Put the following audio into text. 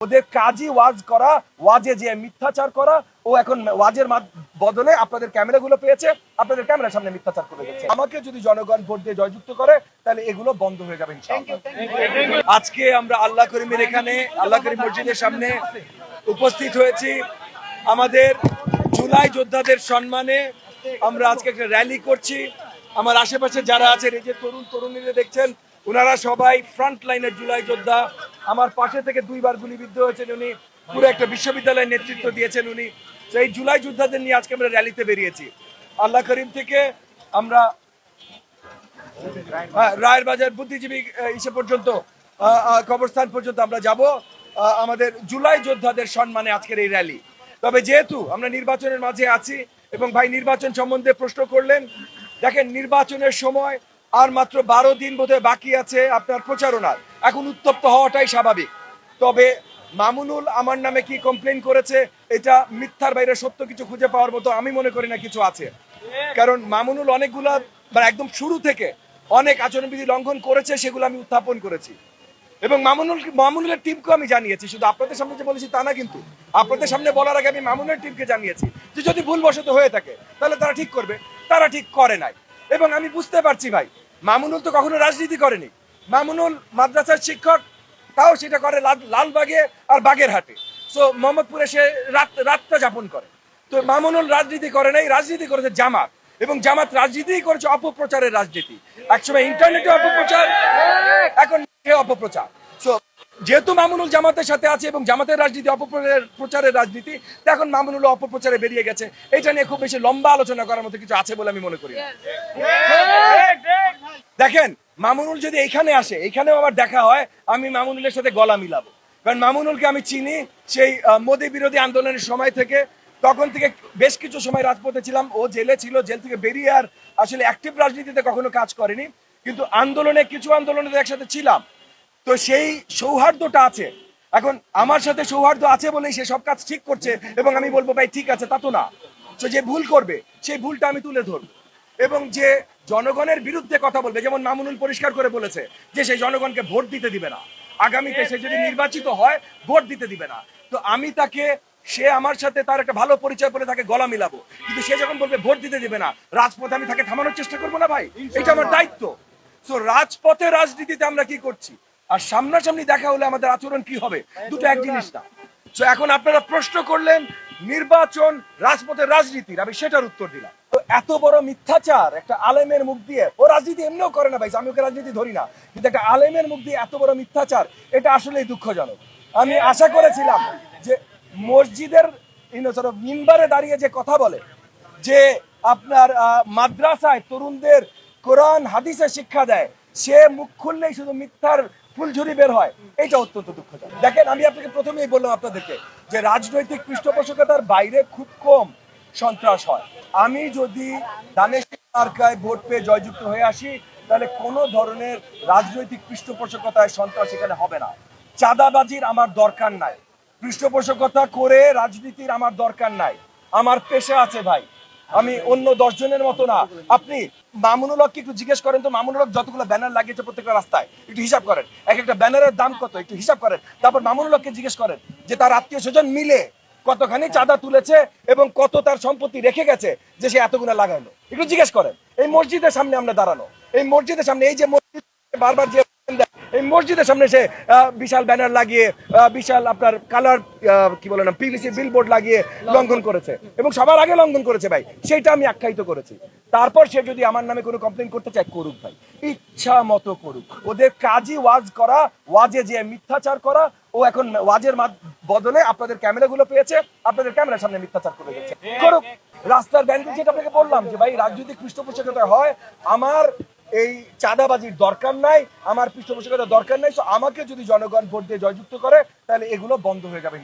ওদের কাজই ওয়াজ করা ওয়াজে যে মিথ্যাচার করা ও এখন ওয়াজের বদলে আপনাদের ক্যামেরাগুলো পেয়েছে আপনাদের ক্যামেরার সামনে মিথ্যাচার করে গেছে আমাকে যদি জনগণ ভোট দিয়ে জয়যুক্ত করে তাহলে এগুলো বন্ধ হয়ে যাবে আজকে আমরা আল্লাহ করিমের এখানে আল্লাহ করিম মসজিদের সামনে উপস্থিত হয়েছি। আমাদের জুলাই যোদ্ধাদের সম্মানে আমরা আজকে একটা র্যালি করছি। আমার আশেপাশে যারা আছেন এই যে তরুণ তরুণীরা দেখছেন ওনারা সবাই ফ্রন্ট লাইনের জুলাই যোদ্ধা। আমার পাশে থেকে দুইবার গুলিবিদ্ধ হয়েছেন উনি। পুরো একটা বিশ্ববিদ্যালয়ের নেতৃত্ব দিয়েছেন উনি। সেই জুলাই যোদ্ধাদের নিয়ে আজকে আমরা র্যালিতে বেরিয়েছি। আল্লাহ করিম থেকে আমরা হ্যাঁ, রায়ের বাজার বুদ্ধিজীবী ইসে পর্যন্ত কবরস্থান পর্যন্ত আমরা যাব। আমাদের জুলাই যোদ্ধাদের সম্মানে আজকের এই র্যালি। তবে যেহেতু আমরা নির্বাচনের মাঝে আছি এবং ভাই নির্বাচন সম্বন্ধে প্রশ্ন করলেন দেখেন নির্বাচনের সময় আর মাত্র বারো দিন বোধহয় বাকি আছে আপনার প্রচারণার। এখন উত্তপ্ত হওয়াটাই স্বাভাবিক। তবে মামুনুল আমার নামে কি কমপ্লেন করেছে, এটা মিথ্যার বাইরে সত্য কিছু খুঁজে পাওয়ার মতো আমি মনে করি না কিছু আছে। কারণ মামুনুল অনেকগুলা মানে একদম শুরু থেকে অনেক আচরণবিধি লঙ্ঘন করেছে, সেগুলো আমি উত্থাপন করেছি। এবং মামুনুল, মামুনুলের টিমকে আমি জানিয়েছি, শুধু আপনাদের সামনে যে বলেছি তা না কিন্তু, আপনাদের সামনে বলার আগে আমি মামুনের টিমকে জানিয়েছি যে যদি ভুলবশত হয়ে থাকে, তাহলে তারা ঠিক করবে, তারা ঠিক করে নাই। এবং আমি বুঝতে পারছি ভাই, মামুনুল তো কখনো রাজনীতি করেনি। মামুনুল মাদ্রাসার শিক্ষক তাও সেটা করে লালবাগে আর বাগেরহাটে। সো মোহাম্মদপুরে সে রাত রাতটা যাপন করে। তো মামুনুল রাজনীতি করে নাই রাজনীতি করেছে জামাত। এবং জামাত রাজনীতি করেছে অপপ্রচারের রাজনীতি। একসময় ইন্টারনেটে অপপ্রচার এখন অপপ্রচার। সো যেহেতু মামুনুল জামাতের সাথে আছে এবং জামাতের রাজনীতি অপপ্রচারের প্রচারের রাজনীতি তো এখন মামুনুল অপপ্রচারে বেরিয়ে গেছে। এটা নিয়ে খুব বেশি লম্বা আলোচনা করার মতো কিছু আছে বলে আমি মনে করি দেখেন মামুনুল যদি এখানে আসে, এখানেও আমার দেখা হয়, আমি মামুনুলের সাথে গলা মিলাবো। কারণ মামুনুলকে আমি চিনি, সেই মোদী বিরোধী আন্দোলনের সময় থেকে। তখন থেকে বেশ কিছু সময় রাজপথে ছিলাম, ও জেলে ছিল, জেল থেকে বেরিয়ে আর আসলে অ্যাক্টিভ রাজনীতিতে কখনো কাজ করেনি। কিন্তু আন্দোলনে, কিছু আন্দোলনে একসাথে ছিলাম। তো সেই সৌহার্দ্যটা আছে। এখন আমার সাথে সৌহার্দ্য আছে বলেই সে সব কাজ ঠিক করছে এবং আমি বলব, ভাই, ঠিক আছে, তা তো না। তো যে ভুল করবে, সেই ভুলটা আমি তুলে ধরবো। এবং যে জনগণের বিরুদ্ধে কথা বলবে যেমন মামুনুল পরিষ্কার করে বলেছে যে সেই জনগণকে ভোট দিতে দিবে না। আগামীতে সে যদি নির্বাচিত হয় ভোট দিতে দিবে না। তো আমি তাকে সে আমার সাথে তার একটা ভালো পরিচয় বলে তাকে গলা মিলাবো। কিন্তু সে যখন বলবে ভোট দিতে দিবে না রাজপথে আমি তাকে থামানোর চেষ্টা করব না ভাই? এটা আমার দায়িত্ব। তো রাজপথে রাজনীতিতে আমরা কি করছি? আর সামনাসামনি দেখা হলে আমাদের আচরণ কি হবে? দুটো এক জিনিস না। তো এখন আপনারা প্রশ্ন করলেন নির্বাচন রাজপথের রাজনীতির। আমি সেটার উত্তর দিলাম। এত বড় মিথ্যাচার একটা আলেমের মুখ দিয়ে। ও রাজনীতি এমনিও করে না ভাই আমি ওকে রাজনীতি ধরি না। কিন্তু একটা আলেমের মুখ দিয়ে এত বড় মিথ্যাচার, এটা আসলেই দুঃখজনক। আমি আশা করেছিলাম যে মসজিদের মিম্বারে দাঁড়িয়ে যে কথা বলে, যে আপনার মাদ্রাসায় তরুণদের কোরআন, হাদিসে শিক্ষা দেয়, সে মুখ খুললেই শুধু মিথ্যার ফুলঝুরি বের হয় এটা অত্যন্ত দুঃখজনক। দেখেন, আমি আপনাকে প্রথমেই বললাম আপনাদেরকে যে রাজনৈতিক পৃষ্ঠপোষকতার বাইরে খুব কম সন্ত্রাস হয়। আমি যদি ভোট পেয়ে জয়যুক্ত হয়ে আসি, তাহলে কোনো ধরনের রাজনৈতিক পৃষ্ঠপোষকতায় সন্ত্রাস এখানে হবে না। চাঁদাবাজির আমার দরকার নাই। পৃষ্ঠপোষকতা করে রাজনীতির আমার দরকার নাই। আমার পেশা আছে ভাই। আমি অন্য দশ জনের মতো না। আপনি মামুনুল একটু জিজ্ঞেস করেন তো, মামুনুল হক যতগুলো ব্যানার লাগিয়েছে প্রত্যেকটা রাস্তায়, একটু হিসাব করেন। এক একটা ব্যানারের দাম কত? একটু হিসাব করেন। তারপর মামুনুল হককে জিজ্ঞেস করেন যে তার আত্মীয় স্বজন মিলে কতখানি চাঁদা তুলেছে এবং কত তার সম্পত্তি রেখে গেছে যে সে এতগুলো লাগাইলো একটু জিজ্ঞেস করেন এই মসজিদের সামনে আমরা দাঁড়ানো এই মসজিদের সামনে এই যে মসজিদ বারবার যে এই মসজিদের সামনে সে বিশাল ব্যানার লাগিয়ে বিশাল আপনার কালার কি বলে না পিভিসি বিলবোর্ড লাগিয়ে লঙ্ঘন। করেছে। এবং সবার আগে লঙ্ঘন করেছে ভাই সেটা আমি আখ্যায়িত করেছি। তারপর সে যদি আমার নামে কোনো কমপ্লেন করতে চায় করুক ভাই ইচ্ছা মতো করুক। ওদের কাজই ওয়াজ করা ওয়াজে যে মিথ্যাচার করা ও এখন ওয়াজের বদলে আপনাদের ক্যামেরাগুলো পেয়েছে, আপনাদের ক্যামেরার সামনে মিথ্যাচার করে গেছে করুক, রাস্তার ব্যান্ডেজ যেটা আপনাকে বললাম যে, ভাই, রাজনৈতিক পৃষ্ঠপোষকতা হয়, আমার এই চাঁদাবাজির দরকার নাই, আমার পৃষ্ঠপোষকতা দরকার নাই, তো আমাকে যদি জনগণ ভোট দিয়ে জয়যুক্ত করে, তাহলে এগুলো বন্ধ হয়ে যাবে